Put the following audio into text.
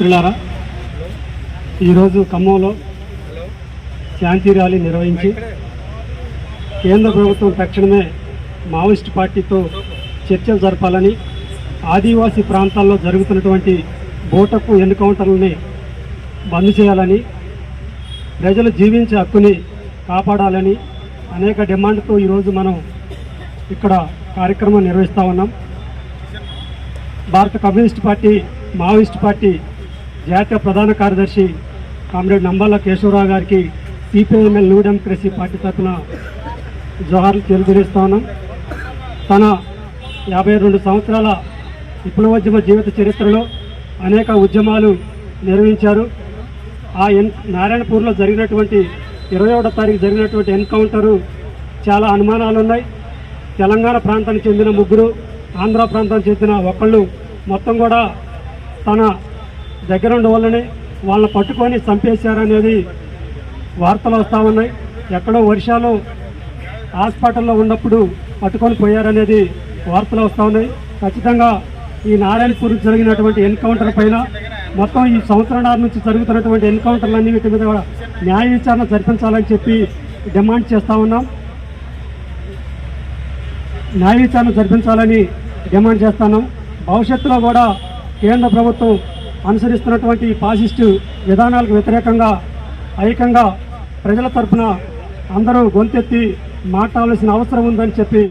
మిత్రులారా ఈరోజు ఖమ్మంలో శాంతి ర్యాలీ నిర్వహించి కేంద్ర ప్రభుత్వం తక్షణమే మావోయిస్ట్ పార్టీతో చర్చలు జరపాలని ఆదివాసీ ప్రాంతాల్లో జరుగుతున్నటువంటి బోటకు ఎన్కౌంటర్లని బంద్ చేయాలని ప్రజలు జీవించే హక్కుని కాపాడాలని అనేక డిమాండ్తో ఈరోజు మనం ఇక్కడ కార్యక్రమం నిర్వహిస్తూ ఉన్నాం. భారత కమ్యూనిస్ట్ పార్టీ మావోయిస్ట్ పార్టీ జాతీయ ప్రధాన కార్యదర్శి కామ్రేడ్ నంబాల కేశవరావు గారికి సిపిఐఎంఎల్ న్యూ డెమోక్రసీ పార్టీ తరఫున జోహార్లు తెలియజేస్తా ఉన్నాం. తన యాభై రెండు సంవత్సరాల విప్లవోద్యమ జీవిత చరిత్రలో అనేక ఉద్యమాలు నిర్వహించారు. ఆ ఎన్ నారాయణపూర్లో జరిగినటువంటి ఇరవై ఒకటో తారీఖు జరిగినటువంటి ఎన్కౌంటరు చాలా అనుమానాలు ఉన్నాయి. తెలంగాణ ప్రాంతానికి చెందిన ముగ్గురు ఆంధ్ర ప్రాంతానికి చెందిన ఒకళ్ళు మొత్తం కూడా తన దగ్గర ఉండే వాళ్ళని వాళ్ళని పట్టుకొని చంపేశారనేది వార్తలు వస్తూ ఉన్నాయి. ఎక్కడో వర్షాలు హాస్పిటల్లో ఉన్నప్పుడు పట్టుకొని పోయారనేది వార్తలు వస్తూ ఉన్నాయి. ఖచ్చితంగా ఈ నారాయణపూర్ జరిగినటువంటి ఎన్కౌంటర్ పైన మొత్తం ఈ సంవత్సరాల నుంచి జరుగుతున్నటువంటి ఎన్కౌంటర్లన్నీ వీటి మీద కూడా న్యాయ విచారణ జరిపించాలని చెప్పి డిమాండ్ చేస్తూ ఉన్నాం. న్యాయ విచారణ జరిపించాలని డిమాండ్ చేస్తున్నాం భవిష్యత్తులో కూడా కేంద్ర ప్రభుత్వం అనుసరిస్తున్నటువంటి ఫాసిస్టు విధానాలకు వ్యతిరేకంగా ఐకంగా ప్రజల తరఫున అందరూ గొంతెత్తి మాట్లాడాల్సిన అవసరం ఉందని చెప్పి